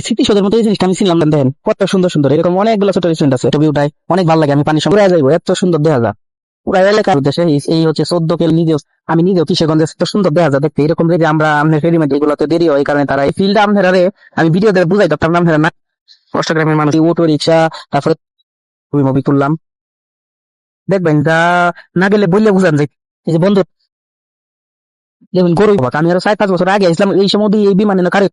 স্মৃতিসৌধের মতো জিনিসটা আমি ছিলাম না দেখেন কত সুন্দর সুন্দর, এরকম অনেকগুলো ছোট রেস্টুরেন্ট আছে, ছবি উঠায় অনেক ভালো লাগে, আমি পানির সঙ্গে যাইবো, এত সুন্দর দেখা যায়। পুরা এলাকার উদ্দেশ্যে এই- হচ্ছে চোদ্দ কেল নিজেও আমি নিজেও কিশোরগঞ্জে এত সুন্দর দেখা যায়, দেখতে। এরকম যে আমরা আমাদের রেডিমেড এগুলোতে দেরি হয় কারণে তারা এই ফিল্ডটা আপনারা আমি ভিডিও দিয়ে বুঝাই না। আপনারা না অষ্টগ্রামের মানুষ অটো রিক্সা, তারপরে ছবি মুভি তুললাম। দেখবেন যা না গেলে বললে বুঝান যে এই যে বন্ধু, দেখবেন গরু আমি আরও চার পাঁচ বছর আগে আসলাম, এই সময় এই বিমানে না কারে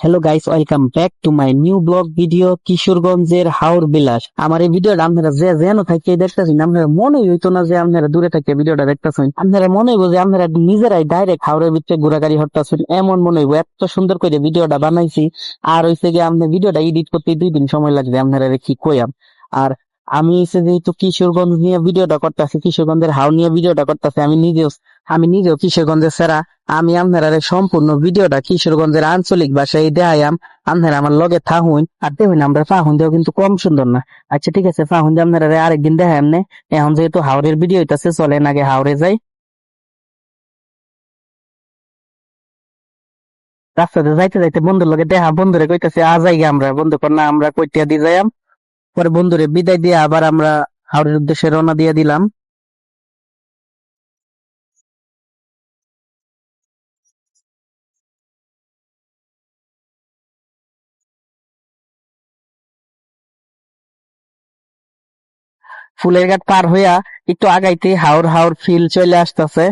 hello guys welcome back to my new blog video কিশোরগঞ্জের হাওর বিলাস আমার এই ভিডিওটা আপনারা যে যেন থাকে দেখতেছেন, আপনারা মনে হইতো না যে আপনারা দূরে থেকে ভিডিওটা দেখতেছেন। আপনারা মনে হইব যে আপনারা নিজেরাই ডাইরেক্ট হাওড়ের ভিতরে ঘোরাঘুরি হরতেছেন এমন মনে হইব, এত সুন্দর করে ভিডিওটা বানাইছি। আর হইছে গিয়ে আপনার ভিডিওটা এডিট করতে দুই দিন সময় লাগবে, আপনারা কি কইয়াম আর আমি হচ্ছে যেহেতু কিশোরগঞ্জ নিয়ে ভিডিওটা করতেছি কিশোরগঞ্জের হাও নিয়ে ভিডিওটা করতেছি, আমি নিজেও আমি নিজেও কিশোরগঞ্জের সেরা। আমি আপনারা সম্পূর্ণ ভিডিওটা কিশোরগঞ্জের আঞ্চলিক ভাষায় দেখাইয়াম আপনারা আমার লগে থাহুন আর দেখুন, আমরা ফাহুন দেও কিন্তু কম সুন্দর না। আচ্ছা ঠিক আছে ফাহুন দিয়ে আপনারা আরেকদিন দেখাই এমনি এখন যেহেতু হাওড়ের ভিডিও হইতাছে, চলেন আগে হাওড়ে যাই। রাস্তাতে যাইতে যাইতে বন্ধুর লগে দেখা, বন্ধুরে কইতাছে, আ যাই আমরা। বন্ধু না, আমরা কইটিয়া দিয়ে যাইয়াম পরে বন্ধুরে বিদায় দিয়ে আবার আমরা হাওড়ের উদ্দেশ্যে রওনা দিয়ে দিলাম। ফুলের ঘাট পার হইয়া একটু আগাইতে হাওর হাওর ফিল চলে আসতেছে।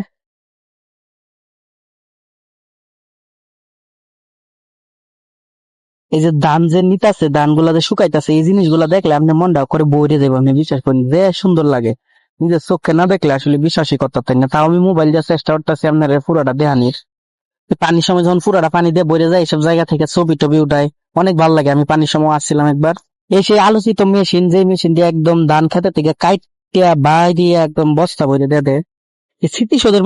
এই যে ধান যে নিতাছে ধানগুলা যে শুকাইতেছে, এই জিনিসগুলা দেখলে আপনি মনটা করে বইরে যাব আপনি বিশ্বাস করেন যে সুন্দর লাগে। নিজের চোখে না দেখলে আসলে বিশ্বাসই করতে না। তাও আমি মোবাইল দিয়ে চেষ্টা করতেছি আপনার পুরোটা দেহানির পানির সময় যখন পুরোটা পানি দিয়ে বইরে যায়, এইসব জায়গা থেকে ছবি টবি উঠায়, অনেক ভালো লাগে। আমি পানির সময় আসছিলাম একবার। এই সেই আলোচিত মেশিন যে মেশিন দিয়ে একদম ধান খেতে থেকে কাইটিয়া বাই দিয়ে একদম বস্তা বইরে দিয়ে দেয়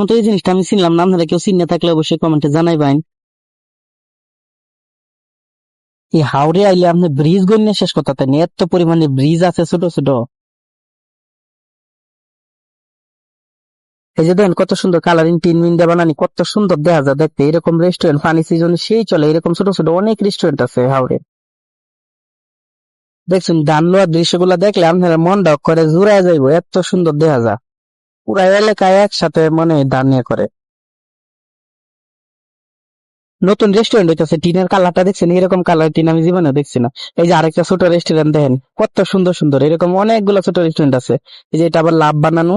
মতো এই জিনিসটা আমি চিনলাম না, আপনারা কেউ চিনে থাকলে অবশ্যই কমেন্টে জানাইবেন। এই হাওড়ে আইলে আপনি ব্রিজ গণ্যে শেষ করতে পারেন এত পরিমাণে ব্রিজ আছে ছোট ছোট। এই যে দেখেন কত সুন্দর কালারিং টিন মিন্ডা বানানি, কত সুন্দর দেখা যায় দেখতে, এরকম রেস্টুরেন্ট পানি সিজনে সেই চলে, এরকম ছোট ছোট অনেক রেস্টুরেন্ট আছে হাওড়ে। দেখছেন ধান লোয়ার দৃশ্যগুলো দেখলে আপনার মনটা করে জুড়ায় যাইব, এত সুন্দর দেখা যা পুরা এলাকায় একসাথে মনে ধান নিয়ে করে। নতুন রেস্টুরেন্ট হইতেছে, টিনের কালারটা দেখছেন? এরকম কালার টিন আমি জীবনে দেখছি না। এই যে আরেকটা ছোট রেস্টুরেন্ট দেখেন, কত সুন্দর সুন্দর, এরকম অনেকগুলো ছোট রেস্টুরেন্ট আছে। এই যে এটা আবার লাভ বানানো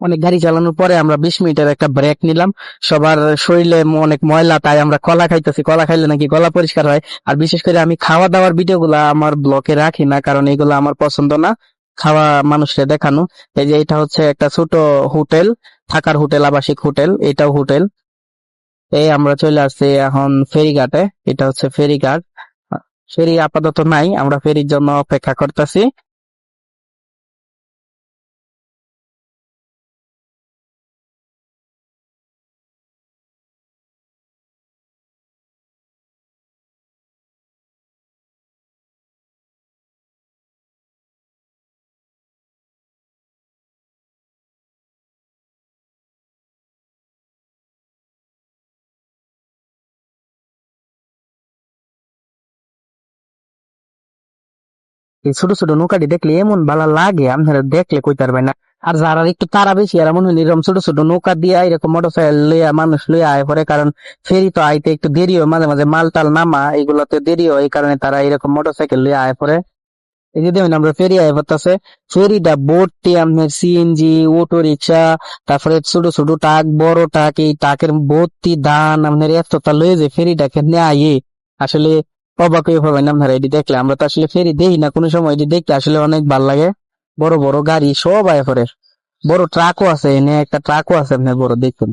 অনেক গাড়ি চালানোর পরে আমরা বিশ মিনিটের একটা ব্রেক নিলাম। সবার শরীরে অনেক ময়লা, তাই আমরা কলা খাইতেছি। কলা খাইলে নাকি গলা পরিষ্কার হয়। আর বিশেষ করে আমি খাওয়া দাওয়ার ভিডিও গুলা আমার ব্লকে রাখি না, কারণ এগুলো আমার পছন্দ না, খাওয়া মানুষকে দেখানো। এই যে এটা হচ্ছে একটা ছোট হোটেল থাকার হোটেল, আবাসিক হোটেল, এটাও হোটেল। এই আমরা চলে আসছি এখন ফেরিঘাটে, এটা হচ্ছে ফেরিঘাট। ফেরি আপাতত নাই, আমরা ফেরির জন্য অপেক্ষা করতেছি। এই ছোট ছোট নৌকাটি দেখলে এমন ভালো লাগে, আপনারা দেখলে কই পারবেন না। আর যারা একটু তারা বেশি, এরা মনে হয় এরকম ছোট ছোট নৌকা দিয়ে এরকম মোটরসাইকেল লইয়া মানুষ লইয়া আয় পরে, কারণ ফেরি তো আইতে একটু দেরি হয় মাঝে মাঝে মাল টাল নামা, এগুলোতে দেরি হয় এই কারণে তারা এরকম মোটরসাইকেল লইয়া আয় পরে। এই যে দেখুন, আমরা ফেরি আয় পড়তেছে ফেরিটা বোটটি আপনার সিএনজি অটো রিক্সা তারপরে ছোট ছোট টাক বড় টাক এই টাকের ভর্তি ধান, আপনার এতটা লয়ে যে ফেরিটাকে নেয় আসলে অবাক হয়ে পাবেন আপনারা এটি দেখলে আমরা তো আসলে ফেরি দেখি না। কোনো সময় এটি দেখতে আসলে অনেক ভালো লাগে। বড় বড় গাড়ি সব আয় করে। বড় ট্রাকও আছে, এনে একটা ট্রাকও আছে আপনার বড়, দেখুন।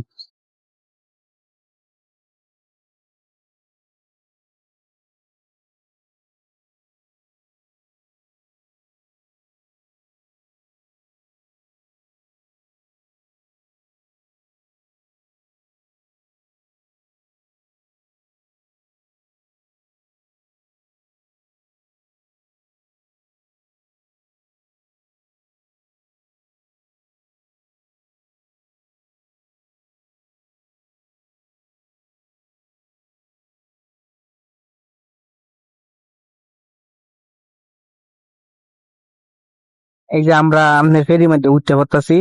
এই যে আমরা আপনার ফেরির মধ্যে উঠতে পারতাছি।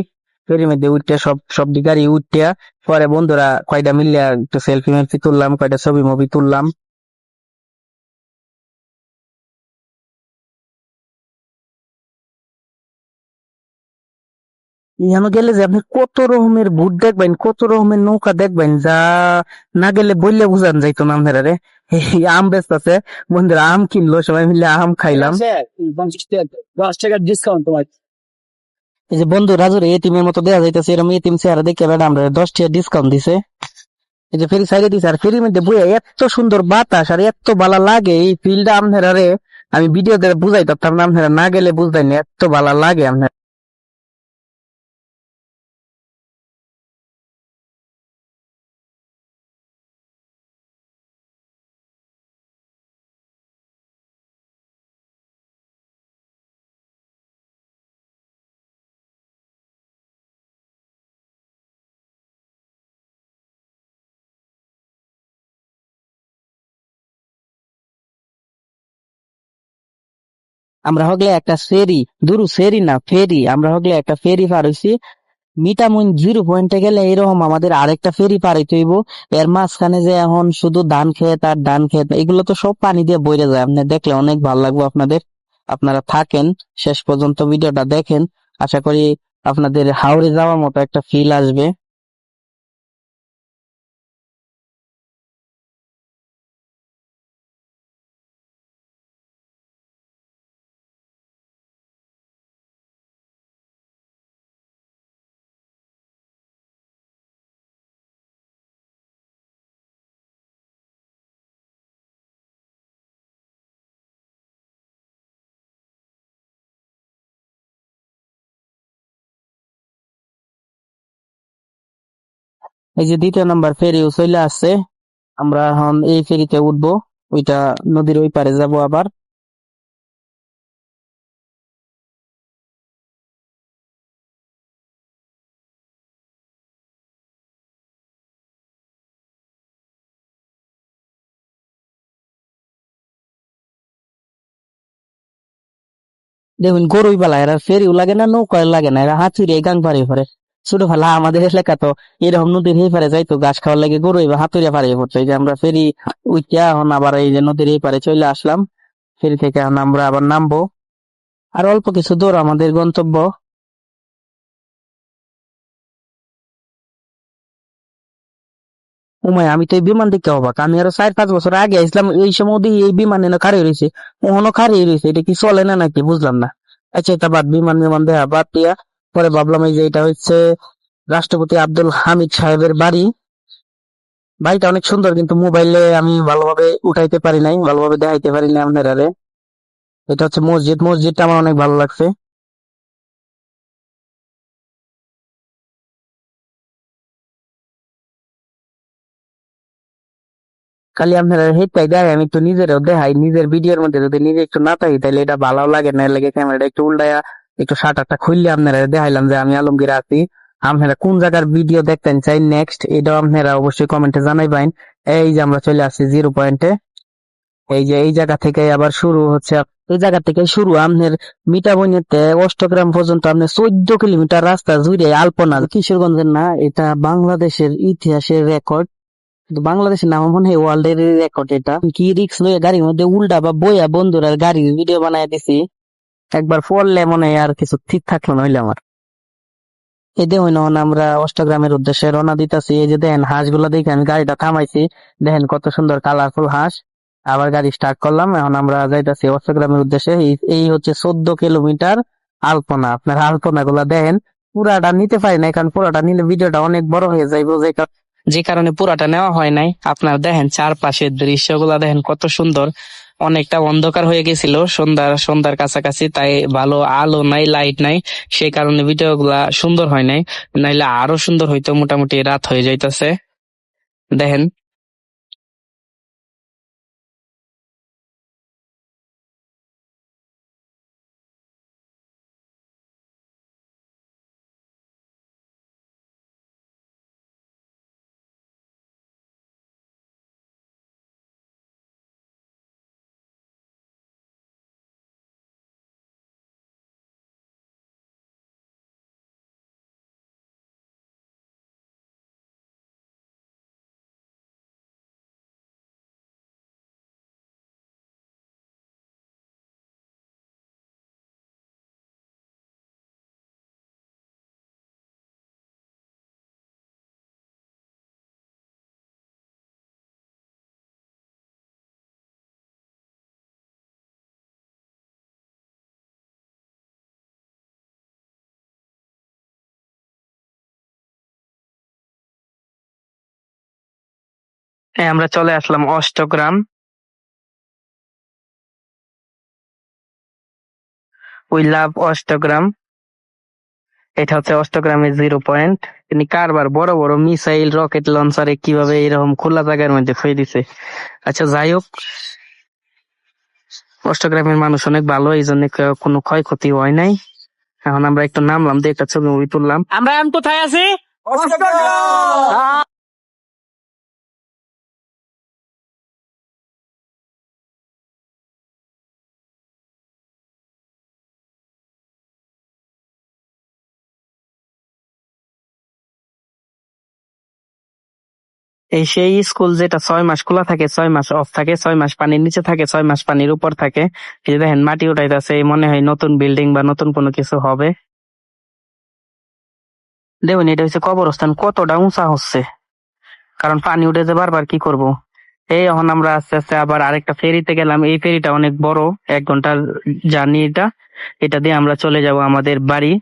ফেরির মধ্যে উঠতে সব সব দিকারই উঠতে, পরে বন্ধুরা কয়টা মিলিয়া একটু সেলফি মেলফি তুললাম, কয়টা ছবি মুভি তুললাম। এখানে গেলে যে আপনি কত রকমের বুট দেখবেন কত রকমের নৌকা দেখবেন যা না গেলে বললে বুঝান যাইতো না আপনারা রে আম বেচতে আছে। বন্ধুরা আম কিনলো সবাই মিলে আম খাইলাম। দশ টাকার ডিসকাউন্ট তোমার। এই যে বন্ধু রাজুর এটিমের মতো দেওয়া যাইতেছে এরকম এটিম চেহারা দেখে বেড়া আমরা দশ টাকা ডিসকাউন্ট দিছে। এই যে ফেরি সাইডে দিছে আর ফেরির মধ্যে বইয়া এত সুন্দর বাতাস আর এত ভালো লাগে এই ফিল্ডটা আপনারা রে। আমি ভিডিও দিয়ে বুঝাই পারতাম না আপনারা না গেলে বুঝতেন না, এত ভালো লাগে আপনার আমরা হগলে একটা ফেরি, দুরু ফেরি না, ফেরি। আমরা হগলে একটা ফেরি পার হইছি। মিটামুন জিরো পয়েন্টে গেলে এরকম আমাদের আরেকটা ফেরি পার হইতে হইব। এর মাঝখানে যে এখন শুধু ধান খেত আর ধান খেত, এগুলো তো সব পানি দিয়ে বইরে যায়। আপনি দেখলে অনেক ভালো লাগবে আপনাদের। আপনারা থাকেন, শেষ পর্যন্ত ভিডিওটা দেখেন। আশা করি আপনাদের হাওড়ে যাওয়ার মতো একটা ফিল আসবে। এই যে দ্বিতীয় নাম্বার ফেরিও চলে আসছে। আমরা এখন এই ফেরিতে উঠবো, ওইটা নদীর ওই পারে যাব আবার। দেখুন, গরুই বেলা এরা ফেরিও লাগে না নৌকায় লাগে না, এরা হাতুড়ে গাং পারে ছোট ফেলা আমাদের এলাকা তো, এরকম নদীর এই পারে যাইতো গাছ খাওয়ার লাগে গরুই বা হাতুড়ে পারে পড়তো। এই যে আমরা ফেরি উইটা এখন আবার এই যে নদীর এই পারে চলে আসলাম। ফেরি থেকে এখন আমরা আবার নামবো। আর অল্প কিছু দূর আমাদের গন্তব্য। আমি তো এই বিমান দেখতে অবাক। আমি আরও চার পাঁচ বছর আগে আসলাম এই সময় এই বিমান এনে খাড়িয়ে রয়েছে ওখানে খাড়িয়ে রয়েছে এটা কি চলে না নাকি বুঝলাম না। আচ্ছা এটা বাদ বিমান বিমান দেখা বাদ দিয়া। পরে ভাবলাম এই যে এটা হচ্ছে রাষ্ট্রপতি আব্দুল হামিদ সাহেবের বাড়ি। বাড়িটা অনেক সুন্দর, কিন্তু মোবাইলে আমি ভালোভাবে উঠাইতে পারি নাই, ভালোভাবে দেখাইতে পারি না আপনারা এটা হচ্ছে মসজিদ, মসজিদটা আমার অনেক ভালো লাগছে। খালি আপনারা হেডটাই দেখাই আমি একটু নিজেরও দেখাই, নিজের ভিডিওর মধ্যে যদি নিজে একটু না থাকি, তাহলে এটা ভালো লাগে, না লাগে ক্যামেরাটা একটু উল্টায়া একটু শাটারটা খুললে আপনারা দেখাইলাম যে আমি আলমগীর আছি। আপনারা কোন জায়গার ভিডিও দেখতেন চাই নেক্সট এটাও আপনারা অবশ্যই কমেন্টে জানাইবেন। এই যে আমরা চলে আসছি জিরো পয়েন্টে এই যে এই জায়গা থেকে আবার শুরু হচ্ছে, এই জায়গা থেকে শুরু আপনার মিটা মিঠাবইনেতে অষ্টগ্রাম পর্যন্ত আপনার চোদ্দ কিলোমিটার রাস্তা জুড়ে আলপনা। কিশোরগঞ্জের না, এটা বাংলাদেশের ইতিহাসের রেকর্ড বাংলাদেশের নাম মনে হয় ওয়ার্ল্ড এর রেকর্ড এটা কি রিক্স লয়ে গাড়ির মধ্যে উল্টা বা বইয়া বন্ধুরা গাড়ির ভিডিও বানায় দিছি। একবার পড়লে মনে হয় আর কিছু ঠিক থাকল না হইলে আমার। এই দেখুন আমরা অষ্টগ্রামের উদ্দেশ্যে রওনা দিতেছি। এই যে দেখেন, হাঁসগুলো দেখে আমি গাড়িটা থামাইছি। দেখেন কত সুন্দর কালারফুল হাঁস। আবার গাড়ি স্টার্ট করলাম, এখন আমরা যাইতাছি অষ্টগ্রামের উদ্দেশ্যে। এই- হচ্ছে চোদ্দ কিলোমিটার আলপনা। আপনার আলপনা গুলা দেখেন, পুরাটা নিতে পারি না কারণ পুরাটা নিলে ভিডিওটা অনেক বড় হয়ে যাইব। যে যে কারণে পুরাটা নেওয়া হয় নাই। আপনার দেখেন চারপাশের দৃশ্যগুলা দেখেন কত সুন্দর। অনেকটা অন্ধকার হয়ে গেছিল সন্ধ্যার সন্ধ্যার কাছাকাছি, তাই ভালো আলো নাই লাইট নাই। সেই কারণে ভিডিও গুলা সুন্দর হয় নাই। নাইলে আরও সুন্দর হইতো, মোটামুটি রাত হয়ে যাইতেছে। দেখেন। আমরা চলে আসলাম অষ্টগ্রাম। We love Austagram. এটা হচ্ছে অষ্টগ্রামের জিরো পয়েন্ট তিনি কারবার বড় বড় মিসাইল রকেট লঞ্চারে কীভাবে এরকম খোলা জায়গার মধ্যে ফেলে দিছে। আচ্ছা যাই হোক। অষ্টগ্রামের মানুষ অনেক ভালো এই জন্য কোনো ক্ষয়ক্ষতি হয় নাই। এখন আমরা একটু নামলাম দিয়ে একটা ছবি তুললাম। আমরা এখন কোথায় আছি? এই সেই স্কুল যেটা ছয় মাস খোলা থাকে, ছয় মাস অফ থাকে, ছয় মাস পানির নিচে থাকে, ছয় মাস পানির উপর থাকে। যে দেখেন, মাটি উঠাইতেছে মনে হয় নতুন বিল্ডিং বা নতুন কোনো কিছু হবে। দেখুন, এটা হচ্ছে কবরস্থান, কতটা উঁচা হচ্ছে। কারণ পানি উঠেছে বারবার কি করব? এই এখন আমরা আস্তে আস্তে আবার আরেকটা ফেরিতে গেলাম। এই ফেরিটা অনেক বড়, এক ঘণ্টার জার্নি এটা। এটা দিয়ে আমরা চলে যাব আমাদের বাড়ি।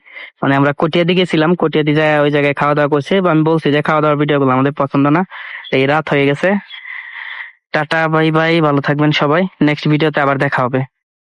মানে আমরা কটিয়াদি গেছিলাম, কটিয়াদি যায় ওই জায়গায় খাওয়া দাওয়া করছে। বা আমি বলছি যে খাওয়া দাওয়ার ভিডিও গুলো আমাদের পছন্দ না। এই রাত হয়ে গেছে। টাটা, বাই বাই, ভালো থাকবেন সবাই। নেক্সট ভিডিওতে আবার দেখা হবে।